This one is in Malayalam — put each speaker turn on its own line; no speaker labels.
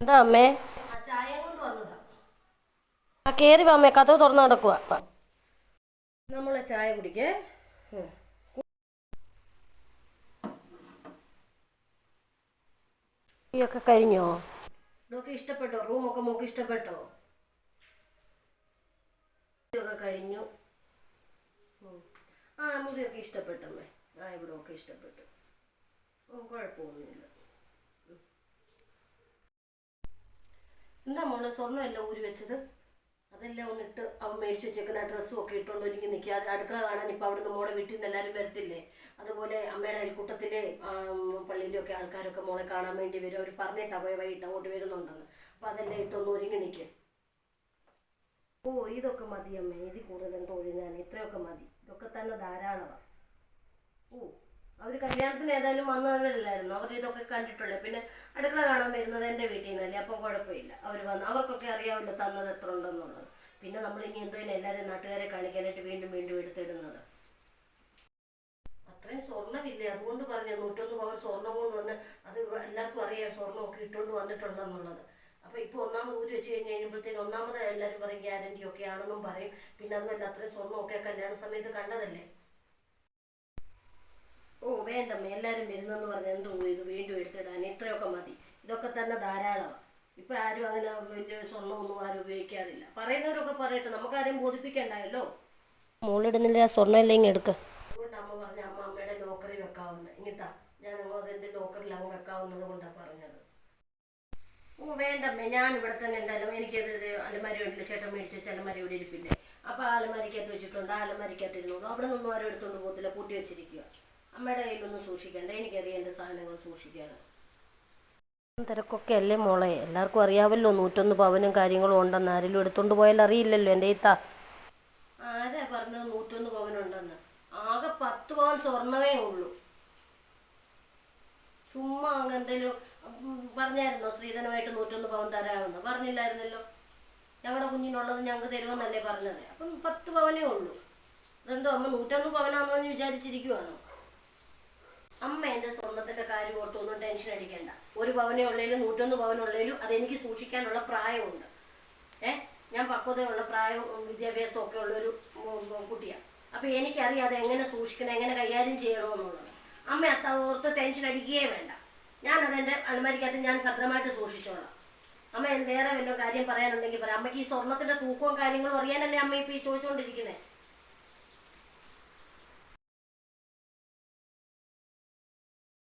എന്താ അമ്മേ?
ചായ കൊണ്ട് വന്നതാ
ആ കയറി വാ അമ്മേ കഥ തുറന്നു നടക്കുക
നമ്മൾ ചായ കുടിക്കേ.
ഒക്കെ കഴിഞ്ഞോ?
ഇതൊക്കെ ഇഷ്ടപ്പെട്ടോ? റൂമൊക്കെ മോക്ക് ഇഷ്ടപ്പെട്ടോ? ഒക്കെ കഴിഞ്ഞു. ആ മുറിയൊക്കെ ഇഷ്ടപ്പെട്ടമ്മേ ആ ഇവിടെ ഒക്കെ ഇഷ്ടപ്പെട്ടു കുഴപ്പമൊന്നുമില്ല. എന്താ മോളെ സ്വർണം എല്ലാം ഊരി വെച്ചത്? അതെല്ലാം ഒന്നിട്ട് അവൻ മേടിച്ച് വെച്ചേക്കുന്ന ഡ്രസ്സും ഒക്കെ ഇട്ടുകൊണ്ട് ഒരുങ്ങി നിൽക്കുക. അടുക്കള കാണാൻ ഇപ്പോൾ അവിടുന്ന് മോളെ വീട്ടിൽ നിന്ന് എല്ലാവരും വരത്തില്ലേ? അതുപോലെ അമ്മയുടെ അയൽക്കൂട്ടത്തിലെ പള്ളിയിലും ഒക്കെ ആൾക്കാരൊക്കെ മോളെ കാണാൻ വേണ്ടി വരും. അവർ പറഞ്ഞിട്ടാ പോയി വൈകിട്ട് അങ്ങോട്ട് വരുന്നുണ്ടെന്ന്. അപ്പോൾ അതെല്ലാം ഇട്ടൊന്ന് ഒരുങ്ങി നിൽക്കുക ഓ ഇതൊക്കെ മതി അമ്മേ ഇതിൽ കൂടുതൽ ഞാൻ ഇത്രയൊക്കെ മതി ഇതൊക്കെ തന്നെ ധാരാളമാണ് ഓ അവർ കല്യാണത്തിന് ഏതായാലും വന്നവരല്ലായിരുന്നു. അവർ ഇതൊക്കെ കണ്ടിട്ടുള്ളത് പിന്നെ അടുക്കള കാണാൻ വരുന്നത് എന്റെ വീട്ടിൽ നിന്നല്ലേ അപ്പം കുഴപ്പമില്ല. അവർ വന്ന് അവർക്കൊക്കെ അറിയാമല്ലോ തന്നത് എത്ര ഉണ്ടെന്നുള്ളത്. പിന്നെ നമ്മൾ ഇനി എന്തോ എല്ലാവരും നാട്ടുകാരെ കാണിക്കാനായിട്ട് വീണ്ടും വീണ്ടും എടുത്തിടുന്നത്. അത്രയും സ്വർണമില്ലേ? അതുകൊണ്ട് പറഞ്ഞു നൂറ്റൊന്ന് പവൻ സ്വർണം കൊണ്ട് വന്ന് അത് എല്ലാവർക്കും അറിയാം. സ്വർണമൊക്കെ ഇട്ടുകൊണ്ട് വന്നിട്ടുണ്ടെന്നുള്ളത്. അപ്പോൾ ഇപ്പോൾ ഒന്നാമത് ഊരി വെച്ച് കഴിഞ്ഞ് കഴിയുമ്പോഴത്തേന് ഒന്നാമത് എല്ലാവരും പറയും ഗ്യാരണ്ടി ഒക്കെ ആണെന്നും പറയും. പിന്നെ അതുമല്ല അത്രയും സ്വർണമൊക്കെ കല്യാണ സമയത്ത് കണ്ടതല്ലേ? ഓ വേണ്ടമ്മേ എല്ലാവരും വരുന്നെന്ന് പറഞ്ഞ് എന്തോ ഇത് വീണ്ടും എടുത്തിടാൻ. ഇത്രയൊക്കെ മതി. ഇതൊക്കെ തന്നെ ധാരാളമാണ് ഇപ്പം ആരും അങ്ങനെ വലിയ സ്വർണമൊന്നും ആരും ഉപയോഗിക്കാറില്ല. പറയുന്നവരൊക്കെ പറയട്ടെ നമുക്കാരും ബോധിപ്പിക്കണ്ടായല്ലോ?
മോളിടുന്നില്ല സ്വർണം ഇല്ലെങ്കിൽ എടുക്ക.
അതുകൊണ്ട് അമ്മ പറഞ്ഞ അമ്മ അമ്മയുടെ ലോക്കറിൽ വെക്കാവുന്ന ഇങ്ങനത്താ ഞാൻ അങ്ങോട്ട് ലോക്കറിൽ അങ്ങ് വെക്കാവുന്നത് കൊണ്ടാണ് പറഞ്ഞത്. ഓ വേണ്ടമ്മേ ഞാൻ ഇവിടെ തന്നെ എന്തായാലും എനിക്കത് അലമാരി വീട്ടിൽ ചേട്ടൻ മേടിച്ച് വെച്ച അലമാരി ഇവിടെ ഇരിപ്പില്ലേ? അപ്പോൾ ആ അലമാരിക്കകത്ത് വെച്ചിട്ടുണ്ട്. ആ അലമാരിക്കകത്ത് ഇരുന്നോളൂ. അവിടെ നിന്നും ആരും എടുത്തുകൊണ്ട് പോകത്തില്ല. പൂട്ടി വെച്ചിരിക്കുക അമ്മയുടെ കയ്യിലൊന്നും സൂക്ഷിക്കണ്ട. എനിക്കറിയാം എന്റെ സാധനങ്ങൾ സൂക്ഷിക്കാൻ
തിരക്കൊക്കെ അല്ലേ മോളെ? എല്ലാവർക്കും അറിയാമല്ലോ നൂറ്റൊന്ന് പവനും കാര്യങ്ങളും ഉണ്ടെന്ന്. ആരെങ്കിലും എടുത്തോണ്ട് പോയാൽ അറിയില്ലല്ലോ എന്റെ ഇത്ത.
ആരാ പറഞ്ഞത് നൂറ്റൊന്ന് പവനുണ്ടെന്ന്? ആകെ പത്ത് പവൻ സ്വർണമേ ഉള്ളൂ. ചുമ്മാ അങ്ങ് എന്തെങ്കിലും പറഞ്ഞായിരുന്നോ സ്ത്രീധനമായിട്ട് നൂറ്റൊന്ന് പവൻ തരാമെന്ന്? പറഞ്ഞില്ലായിരുന്നല്ലോ. ഞങ്ങളുടെ കുഞ്ഞിനുള്ളത് ഞങ്ങൾക്ക് തരുമെന്നല്ലേ പറഞ്ഞത്. അപ്പം പത്ത് പവനേ ഉള്ളൂ. അതെന്തോ അമ്മ നൂറ്റൊന്ന് പവനാണെന്ന് പറഞ്ഞ് വിചാരിച്ചിരിക്കുവാണോ? അമ്മ എന്റെ സ്വർണത്തിന്റെ കാര്യം ഓർത്തൊന്നും ടെൻഷൻ അടിക്കണ്ട. ഒരു പവനേ ഉള്ളേലും നൂറ്റൊന്ന് പവനുള്ളേലും അതെനിക്ക് സൂക്ഷിക്കാനുള്ള പ്രായമുണ്ട്. ഏ? ഞാൻ പക്വതയുള്ള പ്രായവും വിദ്യാഭ്യാസവും ഒക്കെ ഉള്ളൊരു കുട്ടിയാണ് അപ്പോൾ എനിക്കറിയാം അത് എങ്ങനെ സൂക്ഷിക്കണം എങ്ങനെ കൈകാര്യം ചെയ്യണമെന്നുള്ളത്. അമ്മ അത്ത ഓർത്ത് ടെൻഷൻ അടിക്കുകയേ വേണ്ട. ഞാൻ അതെന്റെ അലമാരിക്കകത്ത് ഞാൻ ഭദ്രമായിട്ട് സൂക്ഷിച്ചോളാം. അമ്മ വേറെ വല്ല കാര്യം പറയാനുണ്ടെങ്കിൽ പറയാം അമ്മയ്ക്ക് ഈ സ്വർണത്തിന്റെ തൂക്കവും കാര്യങ്ങളും അറിയാനല്ലേ അമ്മ ഇപ്പോൾ ഈ ചോദിച്ചുകൊണ്ടിരിക്കുന്നത്